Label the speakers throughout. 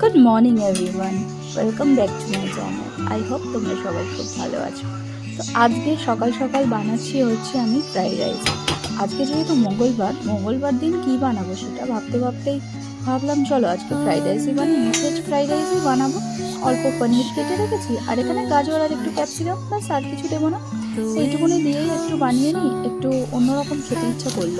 Speaker 1: Good morning everyone welcome back to my channel I hope তোমরা সবাই খুব ভালো আছো। তো আজকে সকাল সকাল বানাচ্ছি হচ্ছে আমি ফ্রাইড রাইস আজকে যেহেতু মঙ্গলবার মঙ্গলবার দিন কী বানাবো সেটা ভাবতে ভাবতেই ভাবলাম, চলো আজকে ফ্রাইড রাইসই বানাই ভেজ ফ্রাইড রাইসই বানাবো। অল্প পনির কেটে রেখেছি, আর এখানে গাজর আর একটু ক্যাপসিকাম প্লাস আর কিছু দেবো না। এইটুকুনি দিয়েই একটু বানিয়ে নিই, একটু অন্যরকম খেতে ইচ্ছা করল।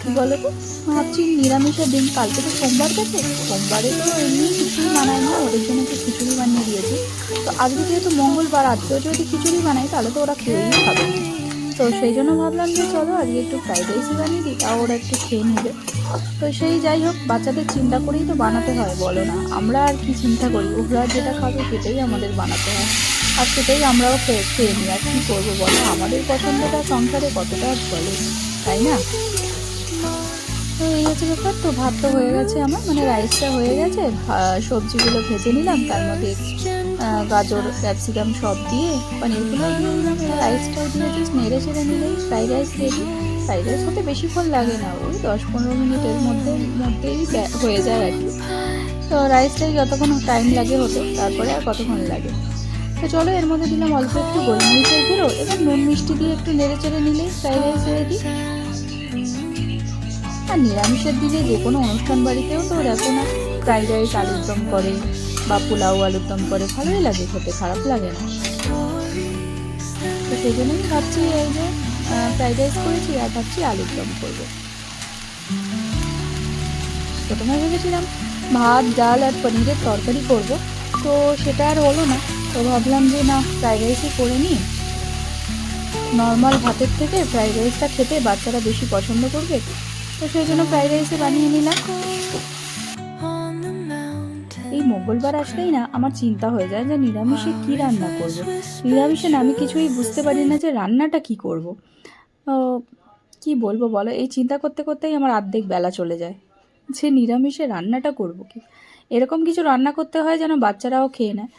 Speaker 1: কী বলো তো ভাবছি নিরামিষের দিন, কালকে তো সোমবার গেছে, সোমবারে তো এমনি কিছুই বানাই না, ওদের জন্য একটু খিচুড়ি বানিয়ে দিয়েছি। তো আজকে যেহেতু মঙ্গলবার, আজকেও যদি খিচুড়ি বানাই, তাহলে তো ওরা খেয়েই খাবে। তো সেই জন্য ভাবলাম যে চলো আজকে একটু ফ্রাইড রাইসই বানিয়ে দিই, তাও ওরা একটু খেয়ে নেবে। তো সেই যাই হোক, বাচ্চাদের চিন্তা করেই তো বানাতে হয়, বলো না। আমরা আর কি চিন্তা করি? ওরা যেটা খাবে সেটাই আমাদের বানাতে হয়। আর সেটাই আমরাও খেয়ে নিই। আর কী করব বলো? আমাদের পছন্দটা সংসারে কতটা চলে, তাই না? তো এই হচ্ছে ব্যাপার। তো ভাত তো হয়ে গেছে আমার। মানে রাইসটা হয়ে গেছে। সবজিগুলো ভেজে নিলাম। তার মধ্যে গাজর, ক্যাপসিকাম সব দিয়ে দিলাম রাইসটাও দিয়ে জাস্ট নেড়ে চেড়ে নিলেই fried rice ready fried rice হতে বেশিক্ষণ লাগে না, ওই দশ পনেরো মিনিটের মধ্যে, মধ্যেই হয়ে যায় আর কি। তো রাইসটাই যতক্ষণ টাইম লাগে হতো, তারপরে আর কতক্ষণ লাগে। তো চলো এর মধ্যে দিলাম অল্প একটু গোলমরিচের গুঁড়ো, এবার নুন মিষ্টি দিয়ে একটু নেড়ে চেড়ে নিলেই ফ্রাইড রাইস রেডি আর নিরামিষের দিনে যে কোনো অনুষ্ঠান বাড়িতেও তো দেখো না ফ্রাইড রাইস আলুর দম করে। বা পোলাও আলুর দম করে, ভালোই লাগে খেতে, খারাপ লাগে না। তো সেই জন্যই ভাবছি এই যে ফ্রাইড রাইস করেছি আর ভাবছি আলুর দম করব। প্রথমে ভেবেছিলাম ভাত, ডাল আর পনিরের তরকারি করব, তো সেটা আর হলো না। তো ভাবলাম যে না ফ্রাইড রাইসই করে নিই। নর্মাল ভাতের থেকে ফ্রাইড রাইসটা খেতে বাচ্চারা বেশি পছন্দ করবে, তো সেই জন্য ফ্রাইড রাইসে বানিয়ে নিলাম। এই মঙ্গলবার আসলেই না আমার চিন্তা হয়ে যায় যে নিরামিষে কি রান্না করব। নিরামিষে না আমি কিছুই বুঝতে পারি না যে রান্নাটা কি করব। কি বলব বলো? এই চিন্তা করতে করতেই আমার অর্ধেক বেলা চলে যায়। যে নিরামিষে রান্নাটা করব কি? এরকম কিছু রান্না করতে হয় যেন বাচ্চারাও খেয়ে নেয়।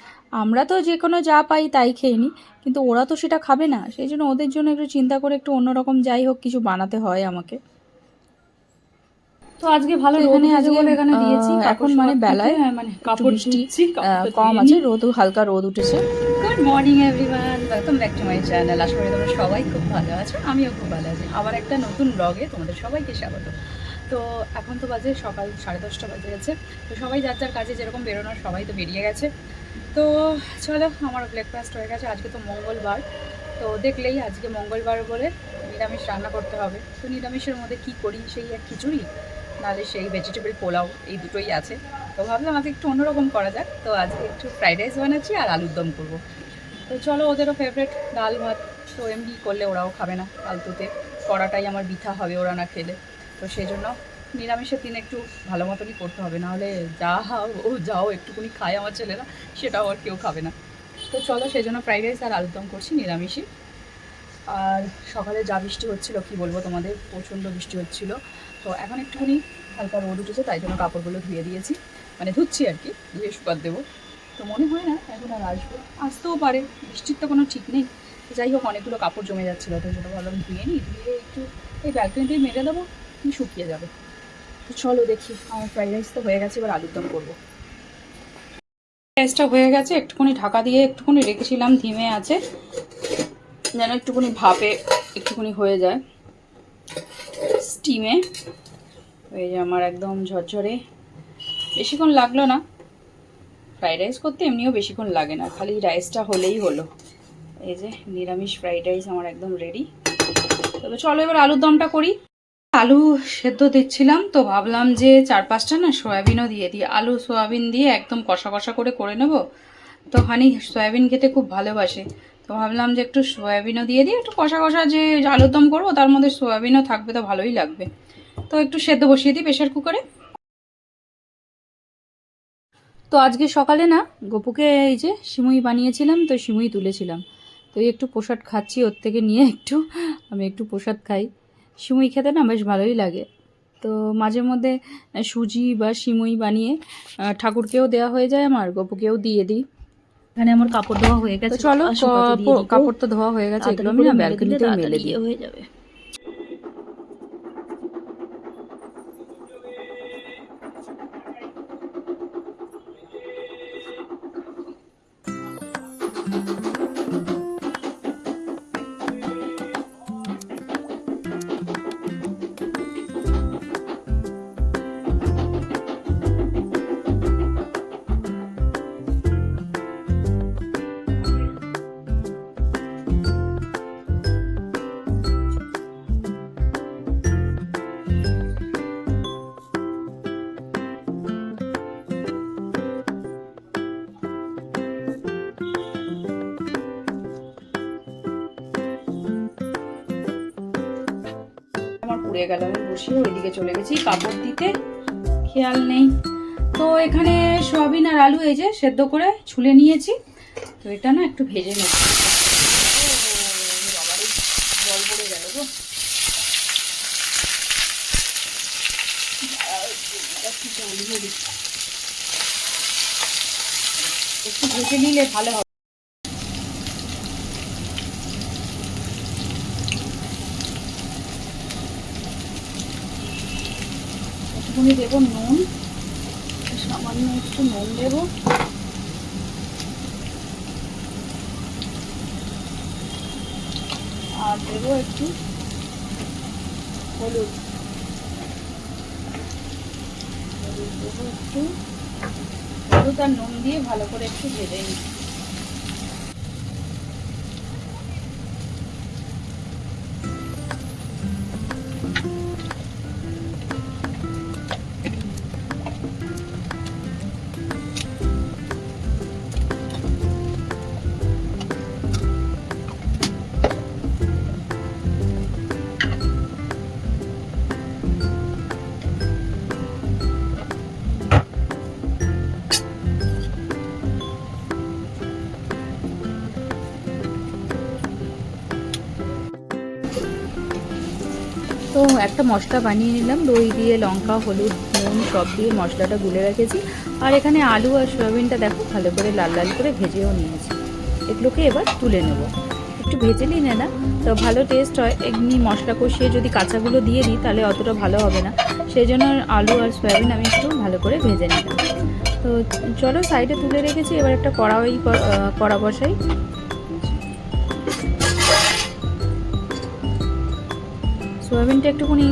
Speaker 1: আমরা তো যে কোনো যা পাই তাই খেয়ে নিই, কিন্তু ওরা তো সেটা খাবে না। সেই জন্য ওদের জন্য একটু চিন্তা করে একটু অন্যরকম যাই হোক কিছু বানাতে হয় আমাকে।
Speaker 2: তো আজকে ভালো রোদ
Speaker 1: আজকে,
Speaker 2: বলে এখানে দিয়েছি
Speaker 1: এখন মানে বেলায়
Speaker 2: মানে কাপড়
Speaker 1: বৃষ্টি, কম আছে রোদ হালকা রোদ উঠেছে।
Speaker 2: Good morning everyone welcome back to my channel আশা করি তোমরা সবাই খুব ভালো আছো আমিও খুব ভালো আছি। আবার একটা নতুন ব্লগে তোমাদের সবাইকে স্বাগত। তো এখন তো বাজে সকাল সাড়ে দশটা বাজে গেছে। তো সবাই যার যার কাজে যেরকম বেরোনোর সবাই তো বেরিয়ে গেছে। তো চলো আমার ব্রেকফাস্ট হয়ে গেছে। আজকে তো মঙ্গলবার। তো দেখলেই আজকে মঙ্গলবার বলে নিরামিষ রান্না করতে হবে। তো নিরামিষের মধ্যে কি করি? সেই এক খিচুড়ি। নাহলে সেই ভেজিটেবল পোলাও এই দুটোই আছে। তো ভাবলাম আজকে একটু অন্যরকম করা যাক। তো আজকে একটু ফ্রাইড রাইস বানাচ্ছি আর আলুর দম করব। তো চলো ওদেরও ফেভারেট ডাল ভাত। তো এমনি করলে ওরাও খাবে না ফালতুতে করাটাই আমার বৃথা হবে ওরা না খেলে। তো সেই জন্য নিরামিষের দিন একটু ভালো মতনই করতে হবে। নাহলে যা ও যাও, একটুকুনি খায় আমার ছেলেরা, সেটাও আর কেউ খাবে না। তো চলো সেই জন্য ফ্রাইড রাইস আর আলুর দম করছি নিরামিষই। আর সকালে যা বৃষ্টি হচ্ছিল, কি বলব তোমাদের, প্রচণ্ড বৃষ্টি হচ্ছিল। তো এখন একটুখানি হালকা রোদ উঠেছে, তাই জন্য কাপড়গুলো ধুয়ে দিয়েছি। মানে ধুচ্ছি আর কি, ধুয়ে শুকাত দেবো। তো মনে হয় না এখন আর আসব। আসতেও পারে, বৃষ্টির তো কোনো ঠিক নেই। যাই হোক, অনেকগুলো কাপড় জমে যাচ্ছিল, তো সেটা ভাবলাম ধুয়ে নিই, ধুয়ে একটু এই ব্যালকনিতেই মেরে দেবো শুকিয়ে যাবে। তো চলো দেখি, আমার ফ্রাইড রাইস তো হয়ে গেছে, এবার আলুর দম করব রাইসটা হয়ে গেছে, একটুখানি ঢাকা দিয়ে একটুখানি রেখেছিলাম, ধিমে আছে। যেন একটুখানি ভাপে একটুখানি হয়ে যায়। স্টিমে এই যে আমার একদম ঝরঝরে। বেশিক্ষণ লাগল না। ফ্রাইড রাইস করতে এমনিও বেশিক্ষণ লাগে না, খালি রাইসটা হলেই হলো। এই যে নিরামিষ ফ্রাইড রাইস আমার একদম রেডি তবে চলো এবার আলুর দমটা করি। আলু সেদ্ধ দিচ্ছিলাম, তো ভাবলাম যে চার পাঁচটা না সয়াবিনও দিয়ে দিই। আলু, সয়াবিন দিয়ে একদম কষা কষা করে করে নেব। তো হানি সয়াবিন খেতে খুব ভালোবাসে। তো ভাবলাম যে একটু সয়াবিনও দিয়ে দিই, একটু কষা কষা যে আলুর দম করব, তার মধ্যে সয়াবিনও থাকবে, তো ভালোই লাগবে। তো একটু সেদ্ধ বসিয়ে দিই প্রেশার কুকারে। তো আজকে সকালে না, গপুকে এই যে সিমুই বানিয়েছিলাম, তো সিমুই তুলেছিলাম। তো এই একটু প্রসাদ খাচ্ছি, ওর থেকে নিয়ে একটু, আমি একটু প্রসাদ খাই। সিমুই খেতে না বেশ ভালোই লাগে। তো মাঝে মধ্যে সুজি বা সিমুই বানিয়ে ঠাকুরকেও দেওয়া হয়ে যায় আমার, গপুকেও দিয়ে দিই। এখানে আমার কাপড় ধোয়া হয়ে
Speaker 1: গেছে চলো কাপড় তো ধোয়া হয়ে গেছে এগুলো আমি না ব্যালকনিতে মেলে দিয়ে
Speaker 2: হয়ে যাবে।
Speaker 1: বসিয়ে ওইদিকে চলে গেছি, কাপড় দিতে খেয়াল নেই। তো এখানে সয়াবিন আর আলু এই যে সেদ্ধ করে ছুলে নিয়েছি। তো এটা না একটু ভেজে নেব। জল একটু ভেজে নিলে ভালো হবে। একটুখানি দেবো নুন। সামান্য একটু নুন দেবো। আর দেবো একটু হলুদ। হলুদ দেবো একটু। হলুদ আর নুন দিয়ে ভালো করে একটু ভেজে নিই। একটা মশলা বানিয়ে নিলাম, দই দিয়ে, লঙ্কা, হলুদ, নুন, সব দিয়ে মশলাটা গুলে রেখেছি। আর এখানে আলু আর সয়াবিনটা দেখো, ভালো করে লাল লাল করে ভেজেও নিয়েছি। এগুলোকে এবার তুলে নেব। একটু ভেজে নিলে না, তো ভালো টেস্ট হয়। এমনি মশলা কষিয়ে যদি কাঁচাগুলো দিয়ে দিই, তাহলে অতটা ভালো হবে না। সেই জন্য আলু আর সয়াবিন আমি একটু ভালো করে ভেজে নিলাম। তো চলো সাইডে তুলে রেখেছি, এবার একটা কড়াই কড়া বসাই। সয়াবিনটা একটুখানি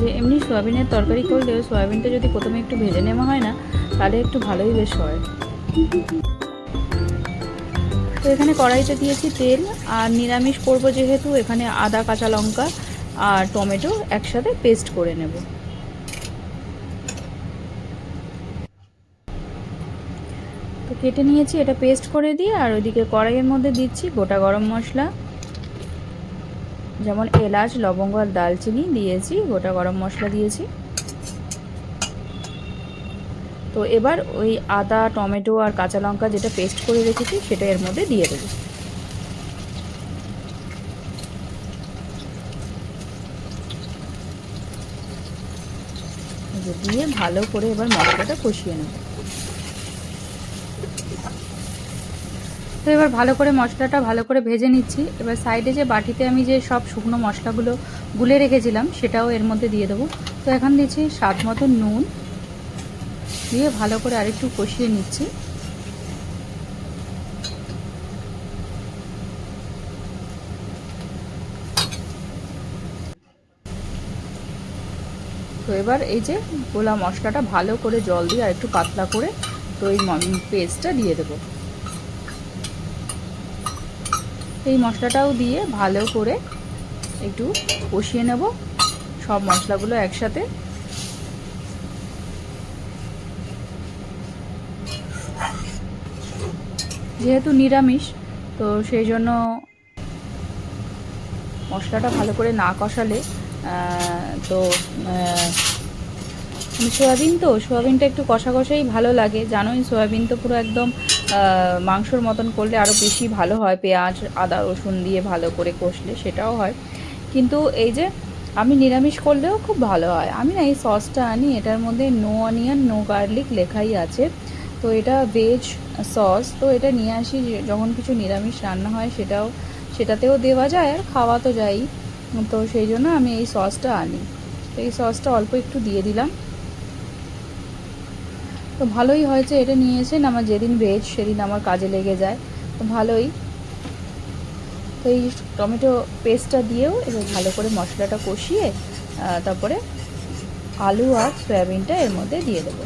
Speaker 1: যে এমনি সয়াবিনের তরকারি করলেও সয়াবিনটা যদি প্রথমে একটু ভেজে নেওয়া হয় না, তাহলে একটু ভালোই বেশ হয়। তো এখানে কড়াইতে দিয়েছি তেল আর নিরামিষ করব যেহেতু, এখানে আদা, কাঁচা লঙ্কা আর টমেটো একসাথে পেস্ট করে নেব। তো কেটে নিয়েছি, এটা পেস্ট করে দিয়ে আর ওইদিকে কড়াইয়ের মধ্যে দিচ্ছি গোটা গরম মশলা। যেমন এলাচ, লবঙ্গ আর দালচিনি দিয়েছি, গোটা গরম মশলা দিয়েছি। তো এবার ওই আদা, টমেটো আর কাঁচা লঙ্কা যেটা পেস্ট করে রেখেছি, সেটা এর মধ্যে দিয়ে দেবো। দিয়ে ভালো করে এবার মশলাটা কষিয়ে নেব। তো এবার ভালো করে মশলাটা ভালো করে ভেজে নিচ্ছি। এবার সাইডে যে বাটিতে আমি যে সব শুকনো মশলাগুলো গুলে রেখেছিলাম, সেটাও এর মধ্যে দিয়ে দেবো। তো এখন দিচ্ছি স্বাদ মতো নুন। দিয়ে ভালো করে আরেকটু কষিয়ে নিচ্ছি। তো এবার এই যে গোলা মশলাটা ভালো করে জল দিয়ে আর একটু পাতলা করে তো এই পেস্টটা দিয়ে দেবো। এই মশলাটাও দিয়ে ভালো করে একটু কষিয়ে নেব। সব মশলাগুলো একসাথে। যেহেতু নিরামিষ, তো সেই জন্য মশলাটা ভালো করে না কষালে তো সোয়াবিন তো, সোয়াবিনটা একটু কষা কষাই ভালো লাগে। জানোই, সোয়াবিন তো পুরো একদম মাংসর মতন করলে আরও বেশি ভালো হয়, পেঁয়াজ, আদা, রসুন দিয়ে ভালো করে কষলে সেটাও হয়। কিন্তু এই যে আমি নিরামিষ করলেও খুব ভালো হয়। আমি না এই সসটা আনি, এটার মধ্যে নো অনিয়ন নো গার্লিক লেখাই আছে। তো এটা ভেজ সস, তো এটা নিয়ে আসি যখন কিছু নিরামিষ রান্না হয় সেটাও, সেটাতেও দেওয়া যায় আর খাওয়া তো যাই তো সেই জন্য আমি এই সসটা আনি। তো এই সসটা অল্প একটু দিয়ে দিলাম। তো ভালোই হয়েছে এটা নিয়ে এসে আমার যেদিন ভেজ সেদিন আমার কাজে লেগে যায়।
Speaker 2: তো ভালোই। তো এই টমেটো পেস্টটা দিয়েও এবার ভালো করে মশলাটা কষিয়ে তারপরে আলু আর সয়াবিনটা এর মধ্যে দিয়ে দেবো।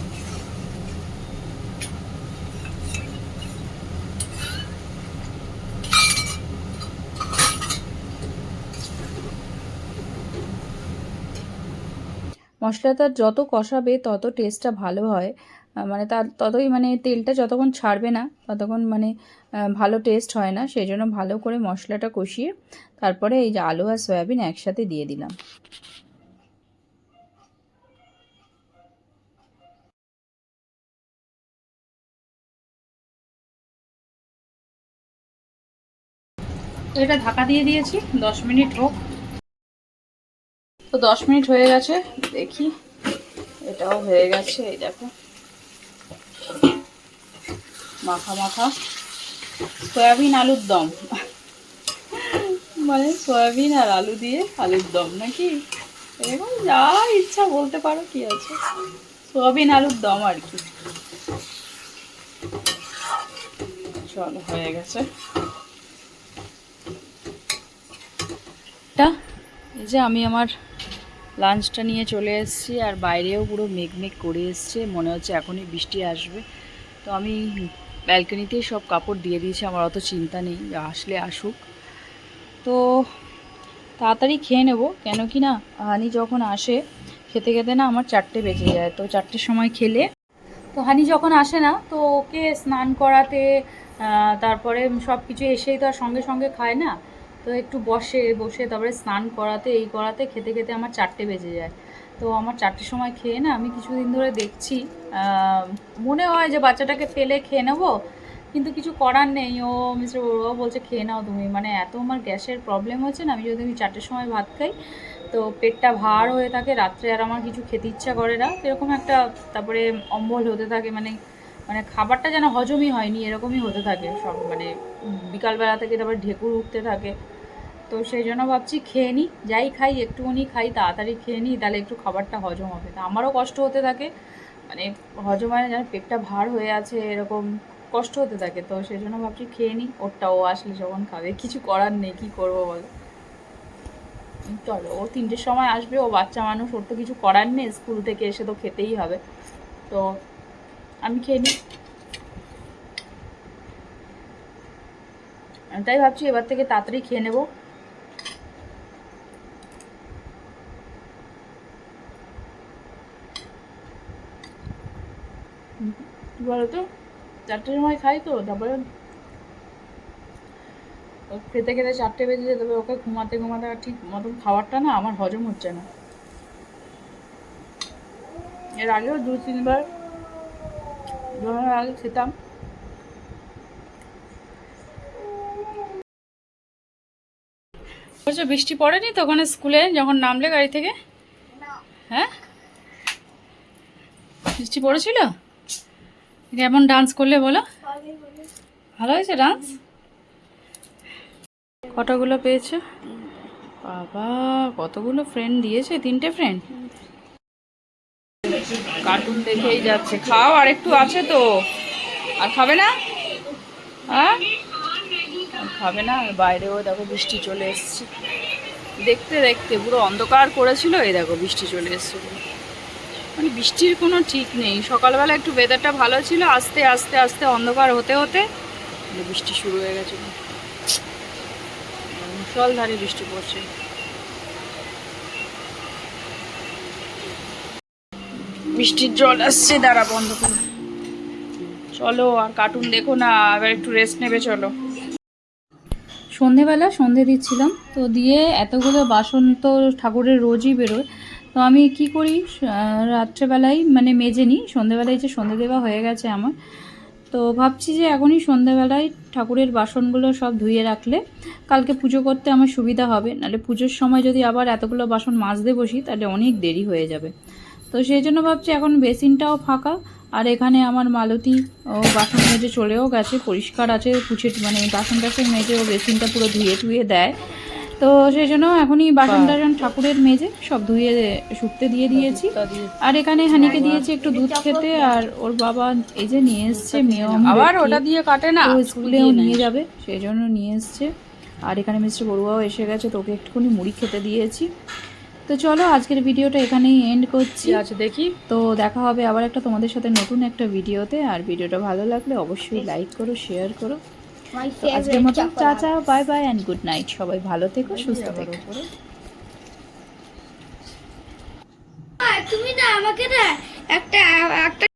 Speaker 2: মশলাটা যত কষাবে তত টেস্টটা ভালো হয়। মানে তার ততই মানে তেলটা যতক্ষণ ছাড়বে না, ততক্ষণ মানে ভালো টেস্ট হয় না সেই জন্য ভালো করে মশলাটা কষিয়ে তারপরে এই যে আলু আর সয়াবিন একসাথে দিয়ে দিলাম।
Speaker 1: এটা ঢাকা দিয়ে দিয়েছি, দশ মিনিট হোক। তো দশ মিনিট হয়ে গেছে, দেখি, এটাও হয়ে গেছে, এই দেখো। মাখা মাখা। সয়াবিন আলুর দম। মানে সয়াবিন আর আলু দিয়ে আলুর দম নাকি? এরকম যা ইচ্ছা বলতে পারো কি আছে। সয়াবিন আলুর দম আর কি। চলো, হয়ে গেছে। এই যে আমি আমার লাঞ্চটা নিয়ে চলে এসেছি আর বাইরেও পুরো মেঘ মেঘ করে এসছে। মনে হচ্ছে এখনই বৃষ্টি আসবে। তো আমি ব্যালকনিতেই সব কাপড় দিয়ে দিয়েছে, আমার অত চিন্তা নেই, আসলে আসুক। তো তাড়াতাড়ি খেয়ে নেব, কেন কি না, হানি যখন আসে, খেতে খেতে না আমার চারটে বেজে যায়, তো চারটের সময় খেলে। তো হানি যখন আসে না, তো ওকে স্নান করাতে তারপরে সব কিছু এসেই তো আর সঙ্গে সঙ্গে খায় না। তো একটু বসে বসে তারপরে স্নান করাতে, এই করাতে খেতে খেতে আমার চারটে বেজে যায়। তো আমার চারটের সময় খেয়ে না আমি কিছুদিন ধরে দেখছি মনে হয় যে বাচ্চাটাকে ফেলে খেয়ে নেব, কিন্তু কিছু করার নেই। ও মিস্টার বড়ুয়া বলছে, খেয়ে নাও তুমি। মানে এত আমার গ্যাসের প্রবলেম হচ্ছে না, আমি যদি আমি চারটের সময় ভাত খাই, তো পেটটা ভার হয়ে থাকে, রাত্রে আর আমার কিছু খেতে ইচ্ছা করে না। এরকম একটা, তারপরে অম্বল হতে থাকে মানে মানে খাবারটা যেন হজমই হয়নি, এরকমই হতে থাকে সব মানে বিকালবেলা থেকে তারপরে ঢেকুর উঠতে থাকে। তো সেই জন্য ভাবছি খেয়ে নিই যাই খাই, একটুখানি খাই, তাড়াতাড়ি খেয়ে নিই তাহলে একটু খাবারটা হজম হবে। তা আমারও কষ্ট হতে থাকে মানে হজম হয় না, যেন পেটটা ভার হয়ে আছে, এরকম কষ্ট হতে থাকে। তো সেই জন্য ভাবছি খেয়ে নিই ওরটা ও আসলে যখন খাবে, কিছু করার নেই, কী করব বলো? চলো, ও তিনটের সময় আসবে, ও বাচ্চা মানুষ, ওর তো কিছু করার নেই, স্কুল থেকে এসে তো খেতেই হবে। তো আমি খেয়ে নিই তাই ভাবছি এবার থেকে তাড়াতাড়ি খেয়ে নেব কি বলো তো চারটের সময় খাই তো তারপরে ও খেতে খেতে চারটে বেজে যায় তবে ওকে ঘুমাতে ঘুমাতে আর ঠিক মতন খাবারটা না আমার হজম হচ্ছে না। এর আগেও দু তিনবার জন্মের আগে খেতাম। বলছো বৃষ্টি পড়েনি তো ওখানে স্কুলে যখন নামলে গাড়ি থেকে? হ্যাঁ? বৃষ্টি পড়েছিল? কেমন ডান্স করলে বলো? ভালো হয়েছে ডান্স? কতগুলো পেয়েছ? বাবা, কতগুলো ফ্রেন্ড দিয়েছে? তিনটে ফ্রেন্ড কার্টুন দেখেই যাচ্ছে। খাও, আর একটু আছে তো। আর খাবে না? হ্যাঁ? খাবে না? বাইরেও দেখো বৃষ্টি চলে এসছে। দেখতে দেখতে পুরো অন্ধকার করেছিল, এই দেখো বৃষ্টি চলে এসছে। মানে বৃষ্টির কোনো ঠিক নেই। সকালবেলা একটু ওয়েদারটা ভালো ছিল, আস্তে আস্তে আস্তে অন্ধকার হতে হতে মানে বৃষ্টি শুরু হয়ে গেছে। মুসলধারে বৃষ্টি পড়ছে। বৃষ্টির জল আসছে, দাঁড়া বন্ধ করে। চলো, আর কার্টুন দেখো না, এবার একটু রেস্ট নেবে, চলো। সন্ধেবেলা সন্ধে দিচ্ছিলাম, তো দিয়ে এতগুলো বাসন তো ঠাকুরের রোজই বেরোয়। তো আমি কি করি? রাত্রেবেলায় মানে মেজে নিই সন্ধেবেলায় যে সন্ধে দেওয়া হয়ে গেছে আমার, তো ভাবছি যে এখনই সন্ধেবেলায় ঠাকুরের বাসনগুলো সব ধুয়ে রাখলে কালকে পুজো করতে আমার সুবিধা হবে। নাহলে পুজোর সময় যদি আবার এতগুলো বাসন মাজতে বসি, তাহলে অনেক দেরি হয়ে যাবে। তো সেই জন্য ভাবছি এখন বেসিনটাও ফাঁকা, আর এখানে আমার মালতী ও বাসন মেজে চলেও গেছে, পরিষ্কার আছে, পুছে মানে বাসন টাসন মেজে ও বেসিনটা পুরো ধুয়ে টুয়ে দেয়। তো সেই জন্য এখনই বাসন টাসন ঠাকুরের মেজে সব ধুয়ে শুকতে দিয়ে দিয়েছি। আর এখানে হানিকে দিয়েছি একটু দুধ খেতে আর ওর বাবা এই যে নিয়ে এসছে মেয়ম
Speaker 2: আবার ওটা দিয়ে কাটে না?
Speaker 1: স্কুলেও নিয়ে। যাবে সেই জন্য নিয়ে এসছে। আর এখানে মিস্টার বড়ুয়াও এসে গেছে তোকে একটুখানি মুড়ি খেতে দিয়েছি। তো চলো আজকের ভিডিওটা এখানেই এন্ড করছি।
Speaker 2: আচ্ছা দেখি।
Speaker 1: তো দেখা হবে আবার একটা তোমাদের সাথে নতুন একটা ভিডিওতে। আর ভিডিওটা ভালো লাগলে অবশ্যই লাইক করো শেয়ার করো। তো আজকের
Speaker 3: favorite
Speaker 1: মতো
Speaker 3: chocolate.
Speaker 1: চাচা bye bye and good night সবাই ভালো থেকো সুস্থ থেকো।
Speaker 3: তুমি না আমাকে না একটা একটা